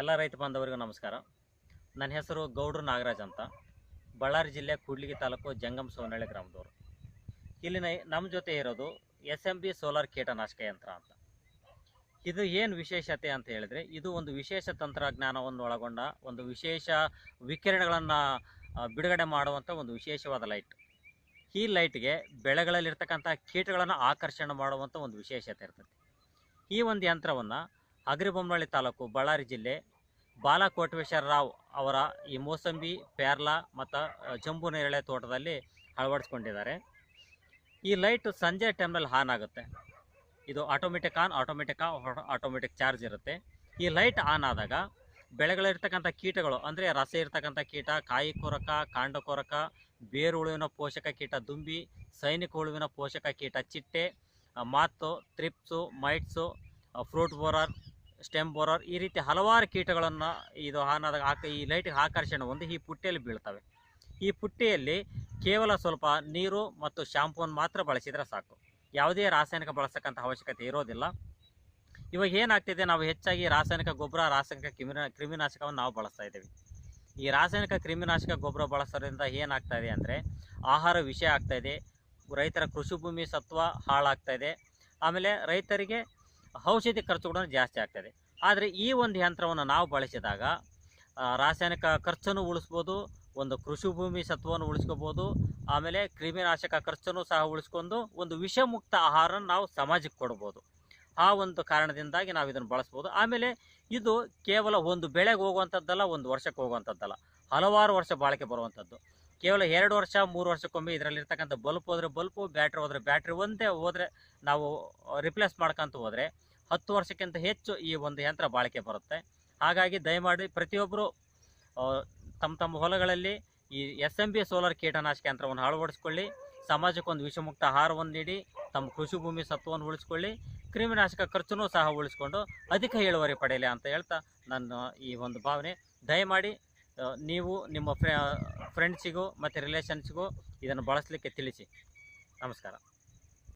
ಎಲ್ಲ ರೈತ ಬಾಂಧವರಿಗೂ ನಮಸ್ಕಾರ. ನನ್ನ ಹೆಸರು ಗೌಡ್ರು ನಾಗರಾಜ್ ಅಂತ. ಬಳ್ಳಾರಿ ಜಿಲ್ಲೆ ಕೂಡ್ಲಿಗಿ ತಾಲೂಕು ಜಂಗಮ್ ಸೋನಹಳ್ಳಿ ಗ್ರಾಮದವರು. ಇಲ್ಲಿನ ನಮ್ಮ ಜೊತೆ ಇರೋದು ಎಸ್ ಎಂ ಬಿ ಸೋಲಾರ್ ಕೀಟನಾಶಕ ಯಂತ್ರ ಅಂತ. ಇದು ಏನು ವಿಶೇಷತೆ ಅಂತ ಹೇಳಿದರೆ, ಇದು ಒಂದು ವಿಶೇಷ ತಂತ್ರಜ್ಞಾನವನ್ನು ಒಳಗೊಂಡ ಒಂದು ವಿಶೇಷ ವಿಕಿರಣಗಳನ್ನು ಬಿಡುಗಡೆ ಮಾಡುವಂಥ ಒಂದು ವಿಶೇಷವಾದ ಲೈಟ್. ಈ ಲೈಟ್ಗೆ ಬೆಳೆಗಳಲ್ಲಿರ್ತಕ್ಕಂಥ ಕೀಟಗಳನ್ನು ಆಕರ್ಷಣೆ ಮಾಡುವಂಥ ಒಂದು ವಿಶೇಷತೆ ಇರ್ತದೆ ಈ ಒಂದು ಯಂತ್ರವನ್ನು ಅಗ್ರಿಬೊಮ್ಮನಹಳ್ಳಿ ತಾಲೂಕು ಬಳ್ಳಾರಿ ಜಿಲ್ಲೆ ಬಾಲಕೋಟೇಶ್ವರ ರಾವ್ ಅವರ ಈ ಮೋಸಂಬಿ ಪ್ಯಾರ್ಲಾ ಮತ್ತು ಜಂಬು ನೇರಳೆ ತೋಟದಲ್ಲಿ ಅಳವಡಿಸ್ಕೊಂಡಿದ್ದಾರೆ. ಈ ಲೈಟ್ ಸಂಜೆ ಟೈಮ್ನಲ್ಲಿ ಆನ್ ಆಗುತ್ತೆ ಇದು automatic on, automatic automatic charge ಇರುತ್ತೆ. ಈ ಲೈಟ್ ಆನ್ ಆದಾಗ ಬೆಳೆಗಳಿರ್ತಕ್ಕಂಥ ಕೀಟಗಳು, ಅಂದರೆ ರಸ ಇರ್ತಕ್ಕಂಥ ಕೀಟ, ಕಾಯಿ ಕೊರಕ, ಕಾಂಡ ಕೊರಕ, ಬೇರು ಹುಳುವಿನ ಪೋಷಕ ಕೀಟ, ದುಂಬಿ, ಸೈನಿಕ ಹುಳುವಿನ ಪೋಷಕ ಕೀಟ, ಚಿಟ್ಟೆ ಮಾತು thrips mites fruit borer stem borer ಈ ರೀತಿ ಹಲವಾರು ಕೀಟಗಳನ್ನು ಇದು ಆನಾದಾಗ ಆಕ ಈ ಲೈಟಿಗೆ ಆಕರ್ಷಣೆ ಹೊಂದಿ ಈ ಪುಟ್ಟಿಯಲ್ಲಿ ಬೀಳ್ತವೆ. ಈ ಪುಟ್ಟಿಯಲ್ಲಿ ಕೇವಲ ಸ್ವಲ್ಪ ನೀರು ಮತ್ತು ಶಾಂಪೂನ್ ಮಾತ್ರ ಬಳಸಿದರೆ ಸಾಕು. ಯಾವುದೇ ರಾಸಾಯನಿಕ ಬಳಸಕ್ಕಂಥ ಅವಶ್ಯಕತೆ ಇರೋದಿಲ್ಲ. ಇವಾಗ ಏನಾಗ್ತಿದೆ, ನಾವು ಹೆಚ್ಚಾಗಿ ರಾಸಾಯನಿಕ ಗೊಬ್ಬರ, ರಾಸಾಯನಿಕ ಕ್ರಿಮಿನ ಕ್ರಿಮಿನಾಶಕವನ್ನು ನಾವು ಬಳಸ್ತಾ ಇದ್ದೀವಿ. ಈ ರಾಸಾಯನಿಕ ಕ್ರಿಮಿನಾಶಕ ಗೊಬ್ಬರ ಬಳಸೋದ್ರಿಂದ ಏನಾಗ್ತಾ ಇದೆ ಅಂದರೆ ಆಹಾರ ವಿಷಯ ಆಗ್ತಾ ರೈತರ ಕೃಷಿ ಭೂಮಿ ಸತ್ವ ಹಾಳಾಗ್ತಾ ಇದೆ. ಆಮೇಲೆ ರೈತರಿಗೆ ಔಷಧಿ ಖರ್ಚು ಕೂಡ ಜಾಸ್ತಿ ಆಗ್ತದೆ. ಆದರೆ ಈ ಒಂದು ಯಂತ್ರವನ್ನು ನಾವು ಬಳಸಿದಾಗ ರಾಸಾಯನಿಕ ಖರ್ಚನ್ನು ಉಳಿಸ್ಬೋದು, ಒಂದು ಕೃಷಿ ಭೂಮಿ ಸತ್ವವನ್ನು ಉಳಿಸ್ಕೋಬೋದು, ಆಮೇಲೆ ಕ್ರಿಮಿನಾಶಕ ಖರ್ಚನ್ನು ಸಹ ಉಳಿಸ್ಕೊಂಡು ಒಂದು ವಿಷಮುಕ್ತ ಆಹಾರ ನಾವು ಸಮಾಜಕ್ಕೆ ಕೊಡ್ಬೋದು. ಆ ಒಂದು ಕಾರಣದಿಂದಾಗಿ ನಾವು ಇದನ್ನು ಬಳಸ್ಬೋದು. ಆಮೇಲೆ ಇದು ಕೇವಲ ಒಂದು ಬೆಳೆಗೆ ಹೋಗುವಂಥದ್ದಲ್ಲ, ಒಂದು ವರ್ಷಕ್ಕೆ ಹೋಗುವಂಥದ್ದಲ್ಲ. ಹಲವಾರು ವರ್ಷ ಬಾಳಿಕೆ ಬರುವಂಥದ್ದು. ಕೇವಲ ಎರಡು ವರ್ಷ, ಮೂರು ವರ್ಷಕ್ಕೊಮ್ಮೆ ಇದರಲ್ಲಿರ್ತಕ್ಕಂಥ ಬಲ್ಪ್ ಹೋದರೆ ಬಲ್ಪು, ಬ್ಯಾಟ್ರಿ ಹೋದರೆ ಬ್ಯಾಟ್ರಿ, ಒಂದೇ ಹೋದರೆ ನಾವು ರಿಪ್ಲೇಸ್ ಮಾಡ್ಕೊಂತ ಹೋದರೆ ಹತ್ತು ವರ್ಷಕ್ಕಿಂತ ಹೆಚ್ಚು ಈ ಒಂದು ಯಂತ್ರ ಬಾಳಿಕೆ ಬರುತ್ತೆ. ಹಾಗಾಗಿ ದಯಮಾಡಿ ಪ್ರತಿಯೊಬ್ಬರು ತಮ್ಮ ತಮ್ಮ ಹೊಲಗಳಲ್ಲಿ ಈ ಎಸ್ ಎಂ ಬಿ ಸೋಲಾರ್ ಕೀಟನಾಶಕ ಯಂತ್ರವನ್ನು ಅಳವಡಿಸ್ಕೊಳ್ಳಿ. ಸಮಾಜಕ್ಕೆ ಒಂದು ವಿಷಮುಕ್ತ ಆಹಾರವನ್ನು ನೀಡಿ, ತಮ್ಮ ಕೃಷಿ ಭೂಮಿ ಸತ್ವವನ್ನು ಉಳಿಸ್ಕೊಳ್ಳಿ. ಕ್ರಿಮಿನಾಶಕ ಖರ್ಚನ್ನು ಸಹ ಉಳಿಸ್ಕೊಂಡು ಅಧಿಕ ಇಳುವರಿ ಪಡೆಯಲಿ ಅಂತ ಹೇಳ್ತಾ ನನ್ನ ಈ ಒಂದು ಭಾವನೆ. ದಯಮಾಡಿ ನೀವು ನಿಮ್ಮ ಫ್ರೆಂಡ್ಸಿಗೂ ಮತ್ತು ರಿಲೇಷನ್ಸ್ಗೂ ಇದನ್ನು ಬಳಸಲಿಕ್ಕೆ ತಿಳಿಸಿ. ನಮಸ್ಕಾರ.